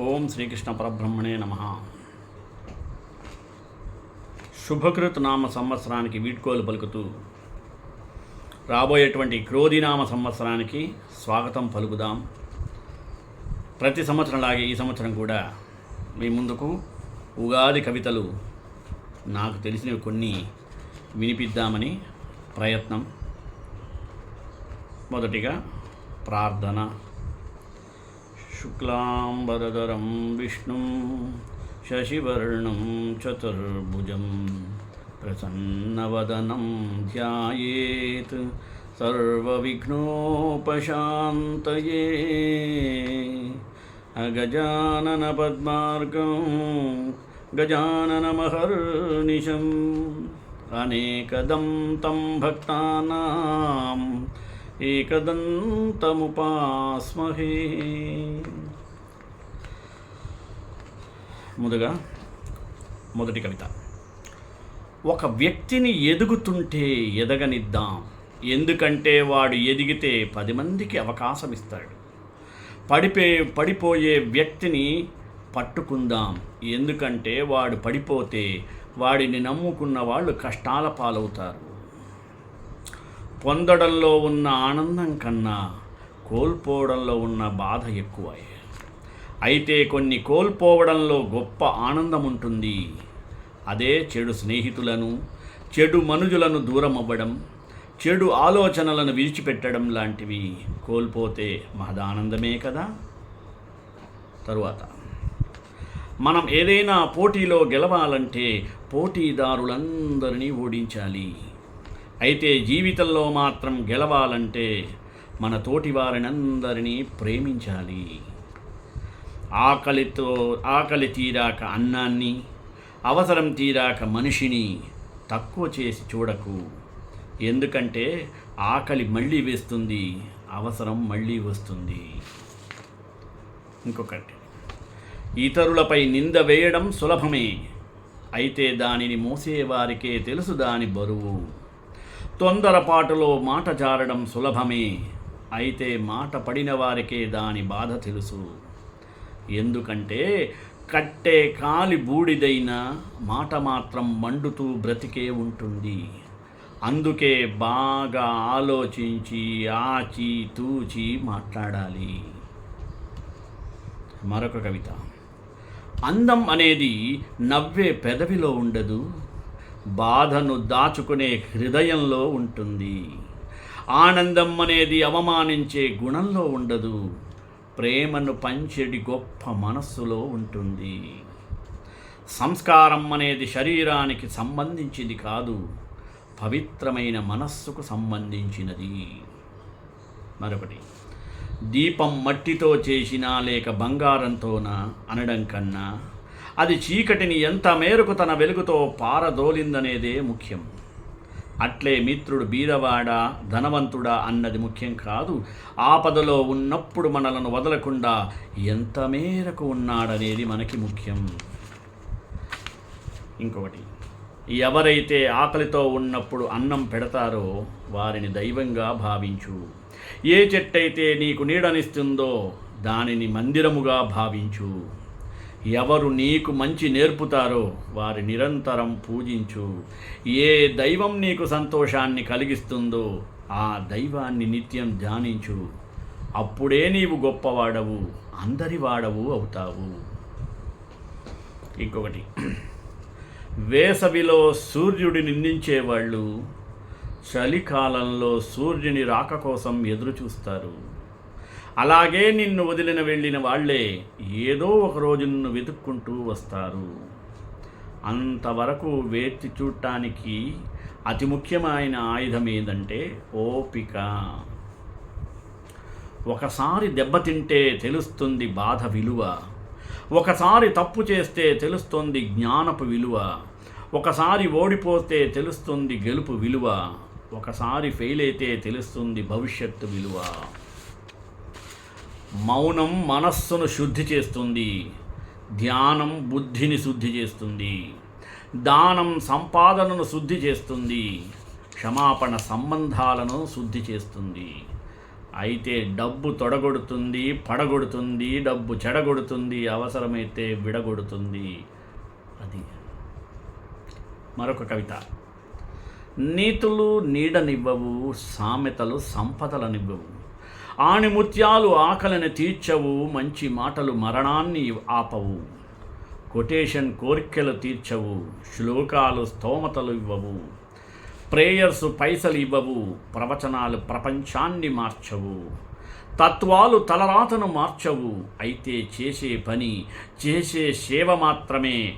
ఓం శ్రీకృష్ణ పరబ్రహ్మణే నమ. శుభకృత్ నామ సంవత్సరానికి వీడ్కోలు పలుకుతూ రాబోయేటువంటి క్రోధినామ సంవత్సరానికి స్వాగతం పలుకుదాం. ప్రతి సంవత్సరంలాగే ఈ సంవత్సరం కూడా మీ ముందుకు ఉగాది కవితలు నాకు తెలిసినవి కొన్ని వినిపిద్దామని ప్రయత్నం. మొదటిగా ప్రార్థన. शुक्लाम्बरधरं विष्णुं शशिवर्णं चतुर्भुजं प्रसन्नवदनं ध्यायेत् सर्वविघ्नोपशान्तये अगजाननपद्मार्गं गजाननमहर्निशम् अनेकदं तं भक्तानां ఏకదంతముపాస్మహే. ముందుగా మొదటి కవిత. ఒక వ్యక్తిని ఎదుగుతుంటే ఎదగనిద్దాం. ఎందుకంటే వాడు ఎదిగితే పది మందికి అవకాశం ఇస్తాడు పడిపే పడిపోయే వ్యక్తిని పట్టుకుందాం. ఎందుకంటే వాడు పడిపోతే వాడిని నమ్ముకున్న వాళ్ళు కష్టాల పాలవుతారు. పొందడంలో ఉన్న ఆనందం కన్నా కోల్పోవడంలో ఉన్న బాధ ఎక్కువ అయితే కొన్ని కోల్పోవడంలో గొప్ప ఆనందం ఉంటుంది అదే చెడు స్నేహితులను చెడు మనుజులను దూరం అవ్వడం చెడు ఆలోచనలను విడిచిపెట్టడం లాంటివి కోల్పోతే మహదానందమే కదా? తరువాత మనం ఏదైనా పోటీలో గెలవాలంటే పోటీదారులందరినీ ఓడించాలి. అయితే జీవితంలో మాత్రం గెలవాలంటే మన తోటి వారినందరినీ ప్రేమించాలి. ఆకలితో ఆకలి తీరాక అన్నాన్ని అవసరం తీరాక మనిషిని తక్కువ చేసి చూడకు. ఎందుకంటే ఆకలి మళ్ళీ వేస్తుంది అవసరం మళ్ళీ వస్తుంది. ఇంకొకటి ఇతరులపై నింద వేయడం సులభమే. అయితే దానిని మోసేవారికే తెలుసు దాని బరువు. తొందరపాటులో మాట జారడం సులభమే. అయితే మాట పడిన వారికే దాని బాధ తెలుసు. ఎందుకంటే కట్టే కాలి బూడిదైన మాట మాత్రం మండుతూ బ్రతికే ఉంటుంది. అందుకే బాగా ఆలోచించి ఆచి తూచి మాట్లాడాలి. మరొక కవిత. అందం అనేది నవ్వే పెదవిలో ఉండదు. బాధను దాచుకునే హృదయంలో ఉంటుంది. ఆనందం అనేది అవమానించే గుణంలో ఉండదు. ప్రేమను పంచెడి గొప్ప మనస్సులో ఉంటుంది. సంస్కారం అనేది శరీరానికి సంబంధించింది కాదు పవిత్రమైన మనస్సుకు సంబంధించినది. మరొకటి దీపం మట్టితో చేసినా లేక బంగారంతోనా అనడం కన్నా అది చీకటిని ఎంత మేరకు తన వెలుగుతో పారదోలిందనేదే ముఖ్యం. అట్లే మిత్రుడు బీదవాడా ధనవంతుడా అన్నది ముఖ్యం కాదు. ఆపదలో ఉన్నప్పుడు మనలను వదలకుండా ఎంత మేరకు ఉన్నాడనేది మనకి ముఖ్యం. ఇంకొకటి ఎవరైతే ఆకలితో ఉన్నప్పుడు అన్నం పెడతారో వారిని దైవంగా భావించు. ఏ చెట్టయితే నీకు నీడనిస్తుందో దానిని మందిరముగా భావించు. ఎవరు నీకు మంచి నేర్పుతారో వారి నిరంతరం పూజించు. ఏ దైవం నీకు సంతోషాన్ని కలిగిస్తుందో ఆ దైవాన్ని నిత్యం ధ్యానించు. అప్పుడే నీవు గొప్పవాడవు అందరి వాడవు అవుతావు. ఇంకొకటి. వేసవిలో సూర్యుడిని నిందించేవాళ్ళు చలికాలంలో సూర్యుని రాక కోసం ఎదురు చూస్తారు అలాగే నిన్ను వదిలిన వెళ్ళిన వాళ్ళే ఏదో ఒక రోజు నిన్ను వెతుక్కుంటూ వస్తారు. అంతవరకు వేచి చూడటానికి అతి ముఖ్యమైన ఆయుధం ఏదంటే ఓపిక. ఒకసారి దెబ్బతింటే తెలుస్తుంది బాధ విలువ. ఒకసారి తప్పు చేస్తే తెలుస్తుంది జ్ఞానపు విలువ. ఒకసారి ఓడిపోతే తెలుస్తుంది గెలుపు విలువ. ఒకసారి ఫెయిల్ అయితే తెలుస్తుంది భవిష్యత్తు విలువ. మౌనం మనస్సును శుద్ధి చేస్తుంది. ధ్యానం బుద్ధిని శుద్ధి చేస్తుంది. దానం సంపాదనను శుద్ధి చేస్తుంది. క్షమాపణ సంబంధాలను శుద్ధి చేస్తుంది. అయితే డబ్బు తొడగొడుతుంది పడగొడుతుంది డబ్బు చెడగొడుతుంది అవసరమైతే విడగొడుతుంది. అది మరొక కవిత. నీతులు నీడనివ్వవు సామెతలు సంపదలనివ్వవు. ఆణిముత్యాలు ఆకలిని తీర్చవు మంచి మాటలు మరణాన్ని ఆపవు. కొటేషన్ కోరికలు తీర్చవు శ్లోకాలు స్తోమతలు ఇవ్వవు. ప్రేయర్స్ పైసలు ఇవ్వవు ప్రవచనాలు ప్రపంచాన్ని మార్చవు. తత్వాలు తలరాతను మార్చవు అయితే చేసే పని చేసే సేవ మాత్రమే.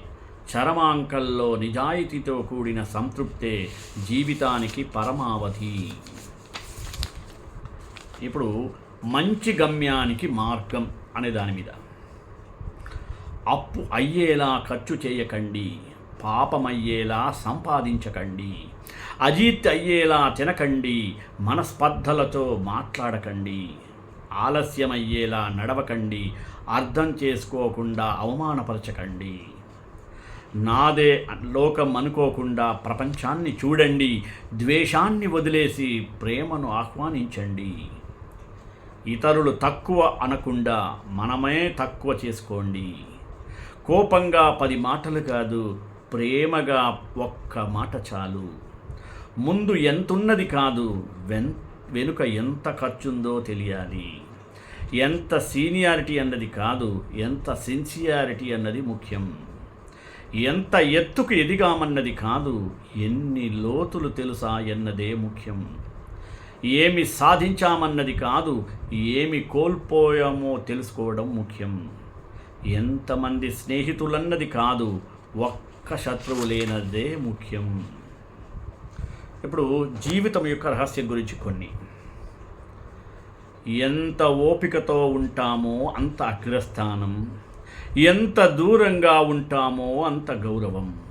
చరమాంకల్లో నిజాయితీతో కూడిన సంతృప్తే జీవితానికి పరమావధి. ఇప్పుడు మంచి గమ్యానికి మార్గం అనే దాని మీద. అప్పు అయ్యేలా ఖర్చు చేయకండి పాపమయ్యేలా సంపాదించకండి అజీత్ అయ్యేలా తినకండి మనస్పర్ధలతో మాట్లాడకండి ఆలస్యమయ్యేలా నడవకండి అర్థం చేసుకోకుండా అవమానపరచకండి. నాదే లోకం అనుకోకుండా ప్రపంచాన్ని చూడండి ద్వేషాన్ని వదిలేసి ప్రేమను ఆహ్వానించండి. ఇతరులు తక్కువ అనకుండా మనమే తక్కువ చేసుకోండి. కోపంగా పది మాటలు కాదు ప్రేమగా ఒక్క మాట చాలు. ముందు ఎంతున్నది కాదు వెన్ వెనుక ఎంత ఖర్చుందో తెలియాలి. ఎంత సీనియారిటీ అన్నది కాదు ఎంత సిన్సియారిటీ అన్నది ముఖ్యం. ఎంత ఎత్తుకు ఎదిగామన్నది కాదు ఎన్ని లోతులు తెలుసా ఎన్నదే ముఖ్యం. ఏమి సాధించామన్నది కాదు ఏమి కోల్పోయామో తెలుసుకోవడం ముఖ్యం. ఎంతమంది స్నేహితులన్నది కాదు ఒక్క శత్రువు లేనదే ముఖ్యం. ఇప్పుడు జీవితం యొక్క రహస్యం గురించి కొన్ని. ఎంత ఓపికతో ఉంటామో అంత అగ్రస్థానం. ఎంత దూరంగా ఉంటామో అంత గౌరవం.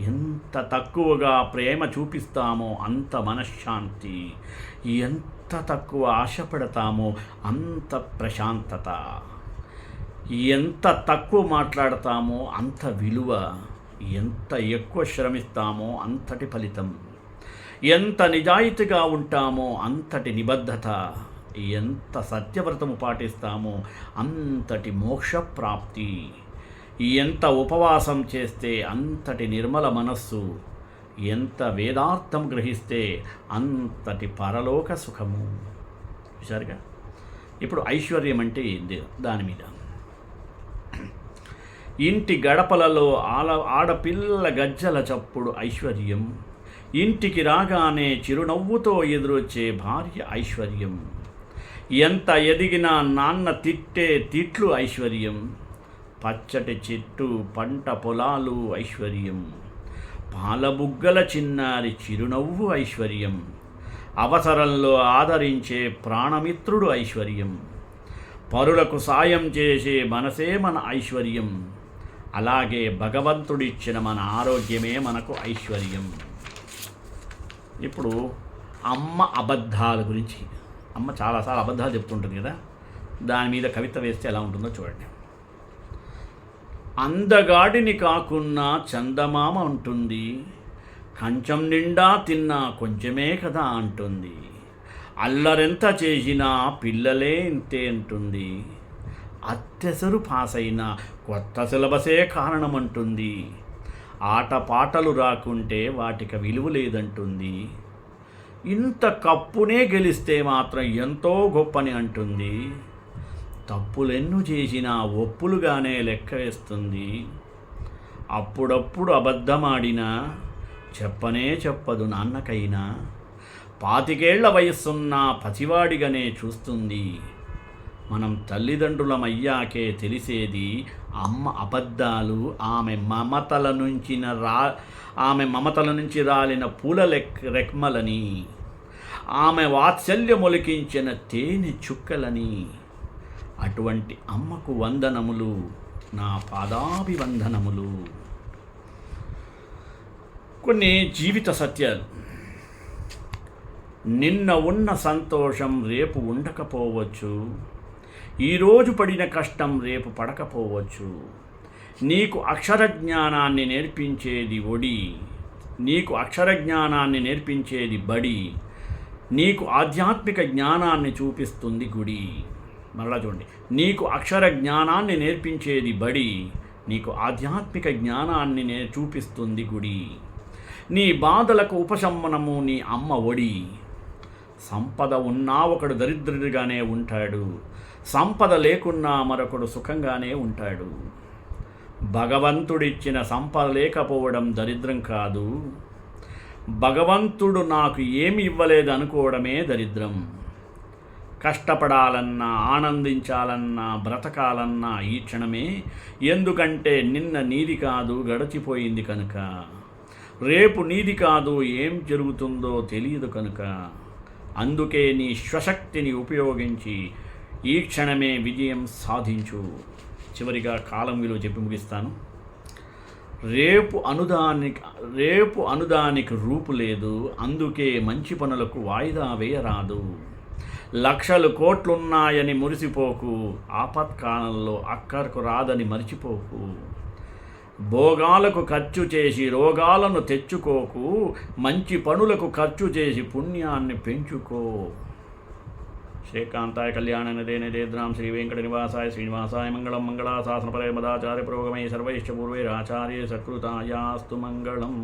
ఎంత తక్కువగా ప్రేమ చూపిస్తామో అంత మనశ్శాంతి. ఎంత తక్కువ ఆశపడతామో అంత ప్రశాంతత. ఎంత తక్కువ మాట్లాడతామో అంత విలువ. ఎంత ఎక్కువ శ్రమిస్తామో అంతటి ఫలితం. ఎంత నిజాయితీగా ఉంటామో అంతటి నిబద్ధత. ఎంత సత్యవ్రతము పాటిస్తామో అంతటి మోక్ష ప్రాప్తి ఎంత ఉపవాసం చేస్తే అంతటి నిర్మల మనస్సు ఎంత వేదార్థం గ్రహిస్తే అంతటి పరలోక సుఖము. చూసారుగా ఇప్పుడు ఐశ్వర్యం అంటే ఏంది? దాని మీద. ఇంటి గడపలలో ఆల ఆడపిల్ల గజ్జల చప్పుడు ఐశ్వర్యం. ఇంటికి రాగానే చిరునవ్వుతో ఎదురొచ్చే భార్య ఐశ్వర్యం. ఎంత ఎదిగినా నాన్న తిట్టే తిట్లు ఐశ్వర్యం. పచ్చటి చెట్టు పంట పొలాలు ఐశ్వర్యం. పాలబుగ్గల చిన్నారి చిరునవ్వు ఐశ్వర్యం. అవసరంలో ఆదరించే ప్రాణమిత్రుడు ఐశ్వర్యం. పరులకు సాయం చేసే మనసే మన ఐశ్వర్యం. అలాగే భగవంతుడిచ్చిన మన ఆరోగ్యమే మనకు ఐశ్వర్యం. ఇప్పుడు అమ్మ అబద్ధాల గురించి. అమ్మ చాలాసార్లు అబద్ధాలు చెప్తుంటుంది కదా. దాని మీద కవిత వేస్తే ఎలా ఉంటుందో చూడండి. అందగాడిని కాకున్నా చందమామ ఉంటుంది కంచం నిండా తిన్నా కొంచెమే కదా అంటుంది. అల్లరెంత చేసినా పిల్లలే ఇంతే అంటుంది. అత్యసరు పాస్ అయిన కొత్త సిలబసే కారణమంటుంది. ఆటపాటలు రాకుంటే వాటికి విలువ లేదంటుంది. ఇంత కప్పునే గెలిస్తే మాత్రం ఎంతో గొప్పని అంటుంది. తప్పులెన్ను చేసినా ఒప్పులుగానే లెక్క వేస్తుంది. అప్పుడప్పుడు అబద్ధమాడినా చెప్పనే చెప్పదు నాన్నకైనా. పాతికేళ్ళ వయస్సున్న పసివాడిగానే చూస్తుంది. మనం తల్లిదండ్రులమయ్యాకే తెలిసేది అమ్మ అబద్ధాలు ఆమె మమతల నుంచి రా ఆమె మమతల నుంచి రాలిన పూల లెక్ రెక్మలని ఆమె వాత్సల్యమొలికించిన తేనె చుక్కలని. అటువంటి అమ్మకు వందనములు నా పాదాభివందనములు. కొన్ని జీవిత సత్యాలు. నిన్న ఉన్న సంతోషం రేపు ఉండకపోవచ్చు. ఈరోజు పడిన కష్టం రేపు పడకపోవచ్చు. నీకు అక్షర జ్ఞానాన్ని నేర్పించేది ఒడి. నీకు అక్షర జ్ఞానాన్ని నేర్పించేది బడి. నీకు ఆధ్యాత్మిక జ్ఞానాన్ని చూపిస్తుంది గుడి. మరలా చూడండి. నీకు అక్షర జ్ఞానాన్ని నేర్పించేది బడి నీకు ఆధ్యాత్మిక జ్ఞానాన్ని నే చూపిస్తుంది గుడి. నీ బాధలకు ఉపశమనము నీ అమ్మ ఒడి. సంపద ఉన్నా ఒకడు దరిద్రుడిగానే ఉంటాడు. సంపద లేకున్నా మరొకడు సుఖంగానే ఉంటాడు. భగవంతుడిచ్చిన సంపద లేకపోవడం దరిద్రం కాదు. భగవంతుడు నాకు ఏమి ఇవ్వలేదు అనుకోవడమే దరిద్రం. కష్టపడాలన్నా ఆనందించాలన్నా బ్రతకాలన్నా ఈ క్షణమే. ఎందుకంటే నిన్న నీది కాదు గడచిపోయింది కనుక. రేపు నీది కాదు ఏం జరుగుతుందో తెలియదు కనుక. అందుకే నీ స్వశక్తిని ఉపయోగించి ఈ క్షణమే విజయం సాధించు. చివరిగా కాలం విలువ చెప్పి ముగిస్తాను. రేపు అనుదానికి రేపు అనుదానికి రూపు లేదు అందుకే మంచి పనులకు వాయిదా వేయరాదు. లక్షలు కోట్లున్నాయని మురిసిపోకు. ఆపత్కాలంలో అక్కరకు రాదని మర్చిపోకు. భోగాలకు ఖర్చు చేసి రోగాలను తెచ్చుకోకు. మంచి పనులకు ఖర్చు చేసి పుణ్యాన్ని పెంచుకో. శ్రీకాంతాయ కళ్యాణ నిదేద్రాం శ్రీ వెంకట నివాసాయ శ్రీనివాసాయ మంగళం మంగళాశాసనపరే మదాచార్య పురోగమే సర్వైశ్చ పూర్వైరాచార్య సకృతాయాస్తు మంగళం.